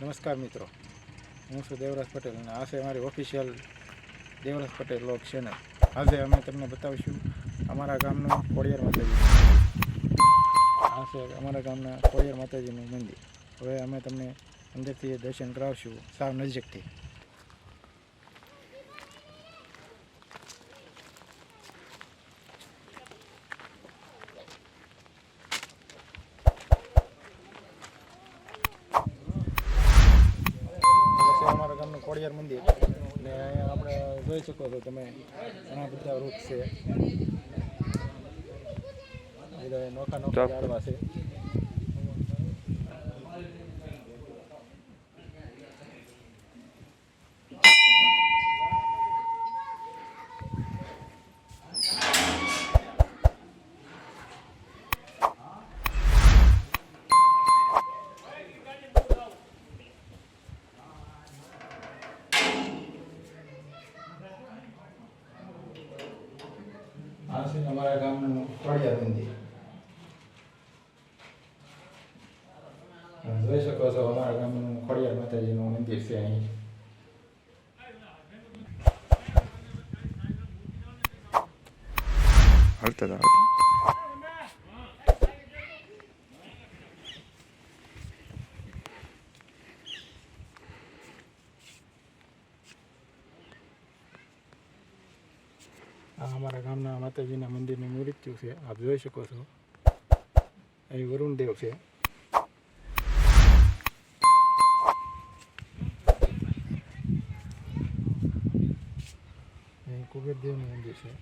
નમસ્કાર મિત્રો. હું છું દેવરાજ પટેલ અને આ છે અમારી ઓફિશિયલ દેવરાજ પટેલ લોક ચેનલ આજે અમે તમને બતાવીશું અમારા ગામનું કોળિયાર માતાજી આ છે અમારા ગામના કોળિયાર માતાજીનું મંદિર. હવે અમે તમને અંદરથી દર્શન કરાવશું સાવ નજીકથી આ છે અમારા મંદિર. ને અહીંયા આપણે જોઈ શકો છો તમે ઘણા બધા વૃક્ષ છે. બધા નોખા નોખા ઝાડવા છે. આ છે અમારા ગામનું કોળિયાર મંદિર જોઈ શકો છો, અમારા ગામનું ખોડિયાર માતાજીનું મંદિર છે અહીં હાલતા. આ અમારા ગામના માતાજીના મંદિરની મૂર્તિઓ છે. આપ જોઈ શકો છો. અહીં વરુણદેવ છે. અહીં કુબેરદેવનું મંદિર છે.